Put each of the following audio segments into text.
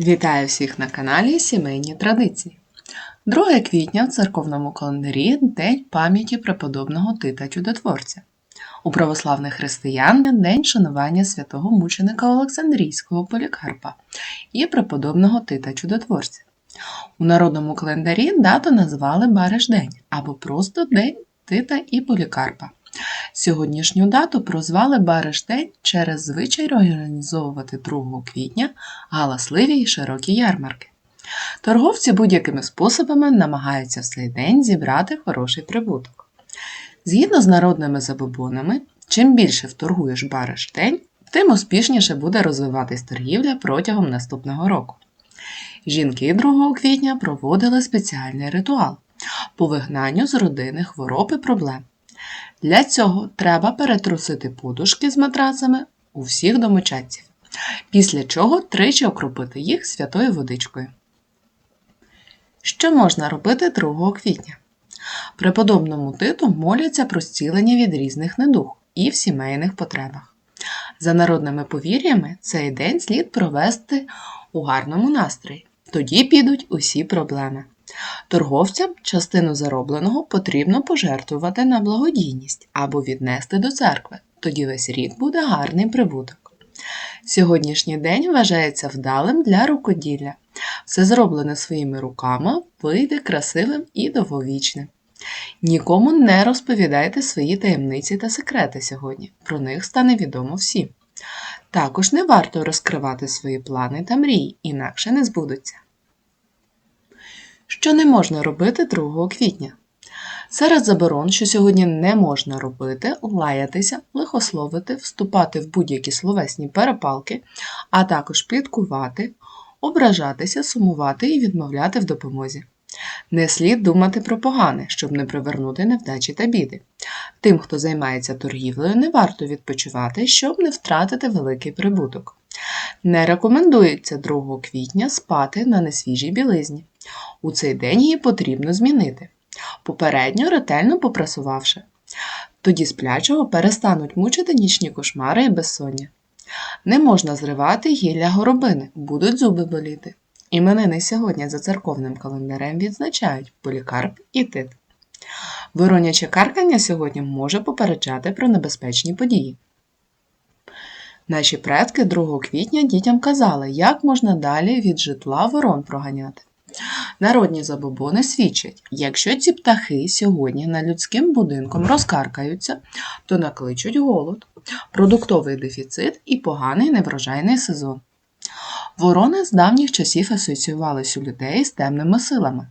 Вітаю всіх на каналі Сімейні Традиції. 2 квітня в церковному календарі День пам'яті преподобного Тита Чудотворця. У православних християн День шанування святого мученика Олександрійського Полікарпа і преподобного Тита Чудотворця. У народному календарі дату назвали Бариш-день або просто День Тита і Полікарпа. Сьогоднішню дату прозвали Бариш-день через звичай організовувати 2 квітня галасливі й широкі ярмарки. Торговці будь-якими способами намагаються в цей день зібрати хороший прибуток. Згідно з народними забобонами, чим більше вторгуєш бариш день, тим успішніше буде розвиватись торгівля протягом наступного року. Жінки 2 квітня проводили спеціальний ритуал по вигнанню з родини хвороб і проблем. Для цього треба перетрусити подушки з матрацами у всіх домочадців, після чого тричі окропити їх святою водичкою. Що можна робити 2 квітня? Преподобному титу моляться про зцілення від різних недуг і в сімейних потребах. За народними повір'ями, цей день слід провести у гарному настрої. Тоді підуть усі проблеми. Торговцям частину заробленого потрібно пожертвувати на благодійність або віднести до церкви. Тоді весь рік буде гарний прибуток. Сьогоднішній день вважається вдалим для рукоділля. Все зроблене своїми руками вийде красивим і довговічним. Нікому не розповідайте свої таємниці та секрети сьогодні, про них стане відомо всім. Також не варто розкривати свої плани та мрії, інакше не збудуться. Що не можна робити 2 квітня? Серед заборон, що сьогодні не можна робити, лаятися, лихословити, вступати в будь-які словесні перепалки, а також пліткувати, ображатися, сумувати і відмовляти в допомозі. Не слід думати про погане, щоб не привернути невдачі та біди. Тим, хто займається торгівлею, не варто відпочивати, щоб не втратити великий прибуток. Не рекомендується 2 квітня спати на несвіжій білизні. У цей день її потрібно змінити, попередньо ретельно попрасувавши. Тоді сплячого перестануть мучити нічні кошмари і безсоння. Не можна зривати гілля горобини, будуть зуби боліти. Іменини сьогодні за церковним календарем відзначають полікарп і тит. Вороняче каркання сьогодні може попереджати про небезпечні події. Наші предки 2 квітня дітям казали, як можна далі від житла ворон проганяти. Народні забобони свідчать, якщо ці птахи сьогодні над людським будинком розкаркаються, то накличуть голод, продуктовий дефіцит і поганий неврожайний сезон. Ворони з давніх часів асоціювалися у людей з темними силами.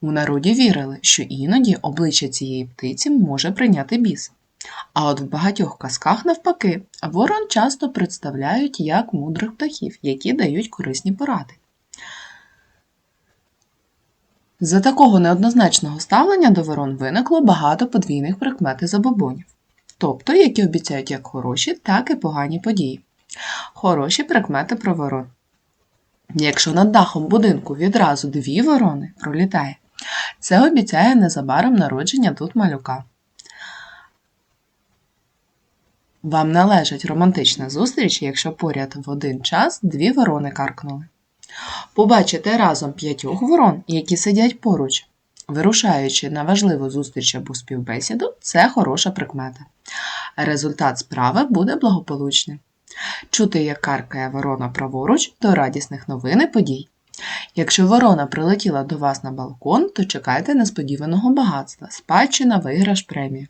У народі вірили, що іноді обличчя цієї птиці може прийняти біс. А от в багатьох казках, навпаки, ворон часто представляють як мудрих птахів, які дають корисні поради. За такого неоднозначного ставлення до ворон виникло багато подвійних прикмет і забобонів, тобто які обіцяють як хороші, так і погані події. Хороші прикмети про ворон. Якщо над дахом будинку відразу дві ворони пролітає, це обіцяє незабаром народження тут малюка. Вам належить романтична зустріч, якщо поряд в один час дві ворони каркнули. Побачите разом п'ятьох ворон, які сидять поруч, вирушаючи на важливу зустріч або співбесіду, це хороша прикмета. Результат справи буде благополучним. Чути, як каркає ворона праворуч до радісних новин і подій. Якщо ворона прилетіла до вас на балкон, то чекайте несподіваного багатства, спадщина, виграш премію.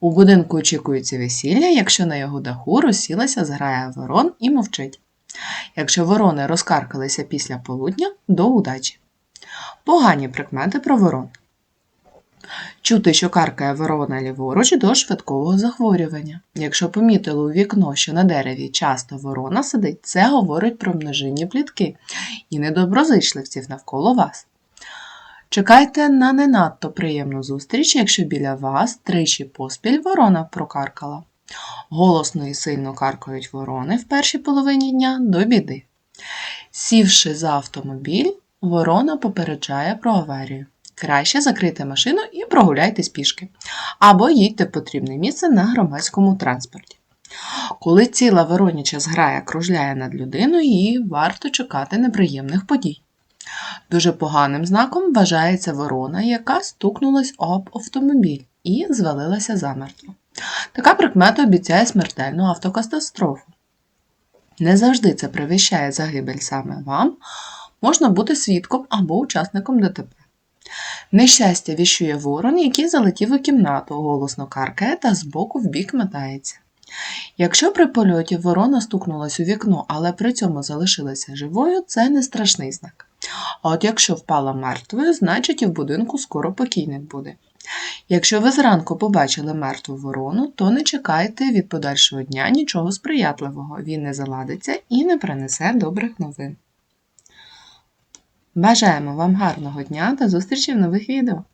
У будинку очікується весілля, якщо на його даху розсілася зграя ворон і мовчить. Якщо ворони розкаркалися після полудня, до удачі. Погані прикмети про ворон. Чути, що каркає ворона ліворуч до швидкого захворювання. Якщо помітили у вікно, що на дереві часто ворона сидить, це говорить про множинні плітки і недоброзичливців навколо вас. Чекайте на не надто приємну зустріч, якщо біля вас тричі поспіль ворона прокаркала. Голосно і сильно каркають ворони в першій половині дня до біди. Сівши за автомобіль, ворона попереджає про аварію. Краще закрийте машину і прогуляйтесь пішки, або їдьте в потрібне місце на громадському транспорті. Коли ціла вороняча зграя кружляє над людиною, їй варто чекати неприємних подій. Дуже поганим знаком вважається ворона, яка стукнулась об автомобіль і звалилася замертво. Така прикмета обіцяє смертельну автокатастрофу. Не завжди це привіщає загибель саме вам, можна бути свідком або учасником ДТП. Нещастя віщує ворон, який залетів у кімнату, голосно каркає та збоку в бік мотається. Якщо при польоті ворона стукнулась у вікно, але при цьому залишилася живою, це не страшний знак. А от якщо впала мертвою, значить і в будинку скоро покійник буде. Якщо ви зранку побачили мертву ворону, то не чекайте від подальшого дня нічого сприятливого, він не заладиться і не принесе добрих новин. Бажаємо вам гарного дня та зустрічі в нових відео!